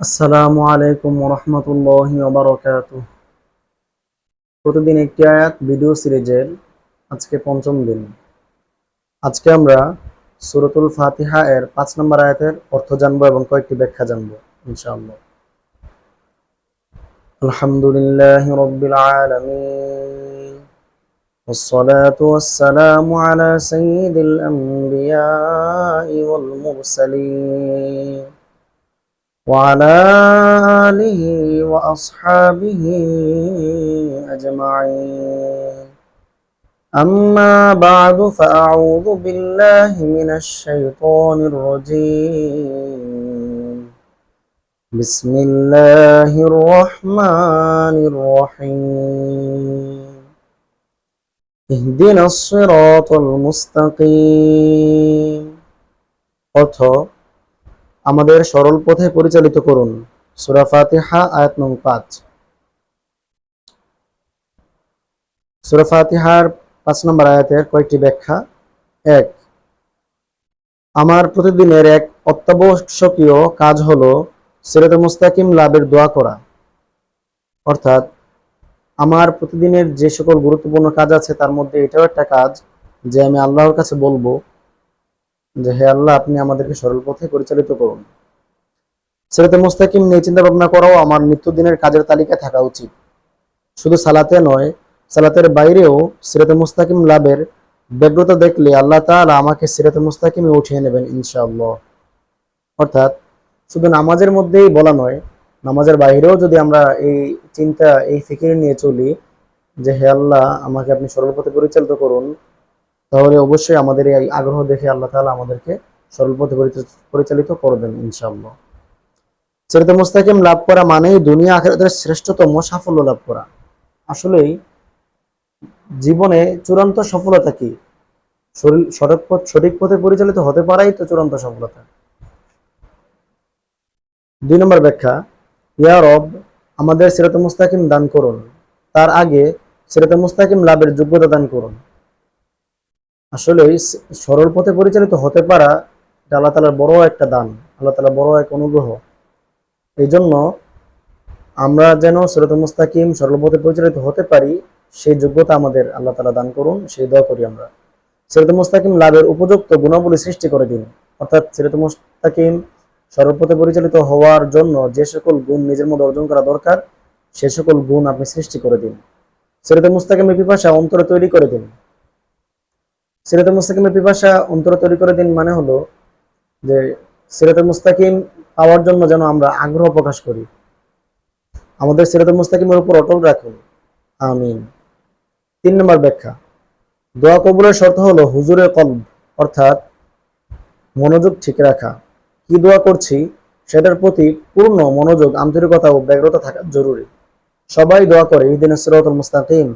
আসসালামু আলাইকুম রহমতুল্লাহি ওবরাকাতু প্রতিদিন একটি আয়াত ভিডিও সিরিজের আজকে পঞ্চম দিন আজকে আমরা সুরতুল ফাতিহা এর পাঁচ নম্বর আয়াতের অর্থ জানবো এবং কয়েকটি ব্যাখ্যা জানবো ইনশাআল্লাহ আলহামদুলিল্লাহ রব্বিল আলামিন والصلاة والسلام على سيد الأنبياء والمرسلين وعلى آله وأصحابه أجمعين. أما بعد فأعوذ بالله من الشيطان الرجيم. بسم الله الرحمن الرحيم. اهدنا الصراط المستقيم. قطر আমাদের সরল পথে পরিচালিত করুন। সূরা ফাতিহা, আয়াত নং পাঁচ। সূরা ফাতিহার পাঁচ নম্বর আয়াতের কয়েকটি ব্যাখ্যা। এক, আমার প্রতিদিনের এক অত্যাবশ্যকীয় কাজ হলো সিরাতে মুস্তাকিম লাভের দোয়া করা। অর্থাৎ, আমার প্রতিদিনের যে সকল গুরুত্বপূর্ণ কাজ আছে তার মধ্যে এটাও একটা কাজ যে আমি আল্লাহর কাছে বলব যে, হে আল্লাহ, আপনি আমাদেরকে সরল পথে পরিচালিত করুন। সিরাতে মুস্তাকিম নিয়ে চিন্তা ভাবনা করাও আমার নিত্যদিনের কাজের তালিকায় থাকা উচিত। শুধু সালাতে নয়, সালাতের বাইরেও সিরাতে মুস্তাকিম লাভের ব্যগ্রতা দেখলে আল্লাহ তাআলা আমাকে সিরাতে মুস্তাকিমে উঠিয়ে নেবেন ইনশাআল্লাহ। অর্থাৎ শুধু নামাজের মধ্যেই বলা নয়, নামাজের বাইরেও যদি আমরা এই চিন্তা, এই ফিকির নিয়ে চলি যে, হে আল্লাহ, আমাকে আপনি সরল পথে পরিচালিত করুন। তাহলে অবশ্যই আমাদের এই আগ্রহ দেখে আল্লাহ তাআলা আমাদেরকে সরল পথে পরিচালিত করবেন ইনশাআল্লাহ। সিরাতে মুস্তাকিম লাভ করা মানেই দুনিয়া আখিরাতের শ্রেষ্ঠতম সাফল্য লাভ করা। আসলেই জীবনে চূড়ান্ত সফলতা কি? সঠিক পথ সঠিক পথে পরিচালিত হতে পারাই তো চূড়ান্ত সফলতা। দুই নম্বর ব্যাখ্যা, ইয়া রব, আমাদের সিরাতে মুস্তাকিম দান করুন। তার আগে সিরাতে মুস্তাকিম লাভের যোগ্যতা দান করুন। আসলে সরল পথে পরিচালিত হতে পারা এটা আল্লাহ তালার বড় একটা দান, আল্লাহ তালা বড় এক অনুগ্রহ। এই জন্য আমরা যেন সিরাতে মুস্তাকিম সরল পথে পরিচালিত হতে পারি, সেই যোগ্যতা আমাদের আল্লাহ তালা দান করুন, সেই দোয়া করি আমরা। সিরাতে মুস্তাকিম লাভের উপযুক্ত গুণাবলী সৃষ্টি করে দিন। অর্থাৎ সিরাতে মুস্তাকিম সর্বপথে পরিচালিত হওয়ার জন্য যে সকল গুণ নিজের মধ্যে অর্জন করা দরকার, সে সকল গুণ আপনি সৃষ্টি করে দিন। সিরাতে মুস্তাকিমের পিপাসা অন্তরে তৈরি করে দিন। সিরাতে মুস্তাকিমের পিপাসা অন্তরে তৈরি করে দিন মানে হলো যে সিরাতে মুস্তাকিম পাওয়ার জন্য যেন আমরা আগ্রহ প্রকাশ করি। আমাদের সিরাতে মুস্তাকিমের উপর অটল রাখুন। আমিন। তিন নম্বর ব্যাখ্যা। দোয়া কবুলের শর্ত হলো হুজুরের কলব, অর্থাৎ মনোযোগ ঠিক রাখা। কি দোয়া করছি? সেটার প্রতি পূর্ণ মনোযোগ, আন্তরিকতা ও ব্যগ্রতা থাকা জরুরি। সবাই দোয়া করে ঈদিন সিরাতুল মুস্তাকিম।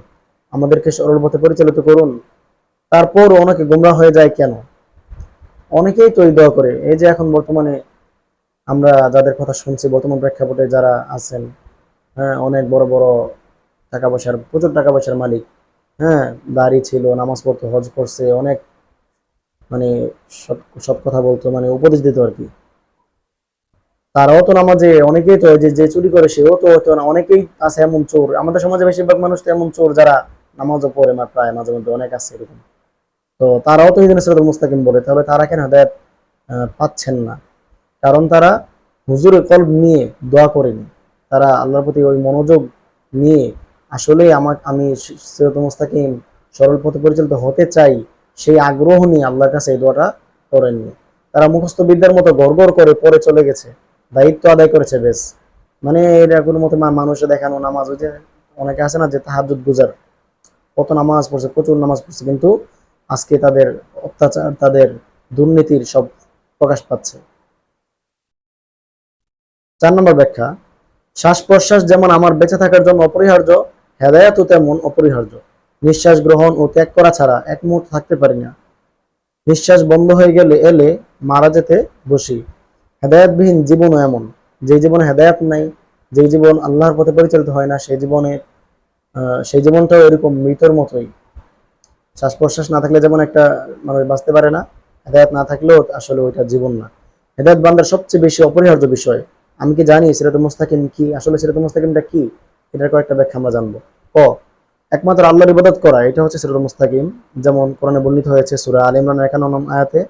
আমাদেরকে সরল পথে পরিচালিত করুন। তারপর অনেকে গুমরা হয়ে যায় কেন? অনেকেই তো দোয়া করে। এই যে এখন বর্তমানে আমরা যাদের কথা শুনছি, বর্তমান প্রেক্ষাপটে যারা আছেন হ্যাঁ অনেক বড় বড় টাকা পয়সার, প্রচুর টাকা পয়সার মালিক হ্যাঁ দাড়ি ছিল, নামাজ পড়তো, হজ করছে, অনেক মানে সব সব কথা বলতো মানে উপদেশ দিত আর কি। তারাও তো নামাজে, অনেকেই তো যে যে চুরি করে সেও তো হতো না, অনেকেই আছে এমন চোর। আমাদের সমাজে বেশিরভাগ মানুষ তো এমন চোর যারা নামাজও পড়ে প্রায় মাঝে মধ্যে অনেক আছে এরকম। তো তারাও তো হিদিন সিরাতুল মুস্তাকিম বলে, তাহলে তারা কেন হেদায়ত পাচ্ছেন না? কারণ তারা হুজুরের কল্প নিয়ে দোয়া করেনি। তারা আল্লাহর প্রতি ওই মনোযোগ নিয়ে আসলে আমার আমি সিরাতুল মুস্তাকিম সরল পথে পরিচালিত হতে চাই, সেই আগ্রহ নিয়ে আল্লাহর কাছে এই দোয়াটা করেননি। তারা মুখস্থ বিদ্যার মতো গড়গড় করে পরে চলে গেছে, দায়িত্ব আদায় করেছে বেশ। মানে এটা কোনো মতে মানুষে দেখানো নামাজ, ওই যে অনেকে আছে না যে তাহাজুদ গুজার, কত নামাজ পড়ছে, প্রচুর নামাজ পড়ছে, কিন্তু আজকে তাদের অত্যাচার, তাদের দুর্নীতির সব প্রকাশ পাচ্ছে। চার নম্বর ব্যাখ্যা শ্বাস প্রশ্বাস যেমন আমার বেঁচে থাকার জন্য অপরিহার্য, হেদায়াতও তেমন অপরিহার্য। নিঃশ্বাস গ্রহণ ও ত্যাগ করা ছাড়া এক মুহূর্ত থাকতে পারি না। নিঃশ্বাস বন্ধ হয়ে গেলে এলে মারা যেতে বসি। হেদায়াতবিহীন জীবনও এমন, যে জীবনে হেদায়াত নাই, যে জীবন আল্লাহর পথে পরিচালিত হয় না সেই জীবনে সেই জীবনটাও এরকম মৃতর মতোই। শ্বাস প্রশ্বাস না থাকলে যেমন একটা মানুষ বাঁচতে পারে না, হেদায়ত না থাকলেও আসলে ওইটা জীবন না। হেদায়ত বান্দার সবচেয়ে বেশি অপরিহার্য বিষয়, আমি কি জানি সিরাত মুস্তাকিম কি, আসলে সিরাত মুস্তাকিমটা কি? এটার কয়েকটা ব্যাখ্যা আমরা জানব। ক, একমাত্র আল্লাহর ইবাদত করা, এটা হচ্ছে সিরাত মুস্তাকিম। যেমন কোরআনে বর্ণিত হয়েছে সূরা আল ইমরানের 51 নং আয়াতে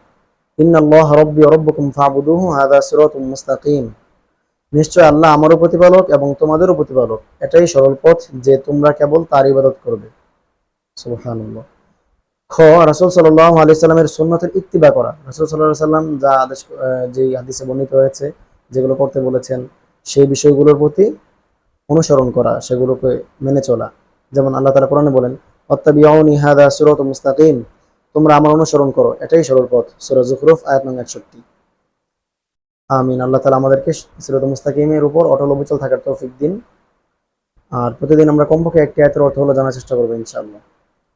নিশ্চয় আল্লাহ আমারও প্রতিপালক এবং তোমাদেরও প্রতিপালক। এটাই সরল পথ যে তোমরা কেবল তার ইবাদত করবে। সুবহানাল্লাহ। খ, রাসূল সাল্লাল্লাহু আলাইহি সাল্লামের ইত্তিবা করা। রাসূল আলাইহি সাল্লাম যা আদেশ যেই হাদিসে বর্ণিত হয়েছে, যেগুলো করতে বলেছেন, সেই বিষয়গুলোর প্রতি অনুসরণ করা, সেগুলোকে মেনে চলা। যেমন আল্লাহ তাআলা কোরআনে বলেন অত্তাবিউনি হাদা সিরাতুম মুস্তাকিম। তোমরা আমার অনুসরণ করো, এটাই সরল পথ, সূরা জুখরুফ, আয়াত নং 61 আমিন, আল্লাহ তাআলা আমাদেরকে সিরাতুল মুস্তাকিমের উপর অটল অবিচল থাকার তৌফিক দিন। আর প্রতিদিন আমরা কমপক্ষে একটি আয়াতের অর্থ হলো জানার চেষ্টা করব, ইনশাআল্লাহ।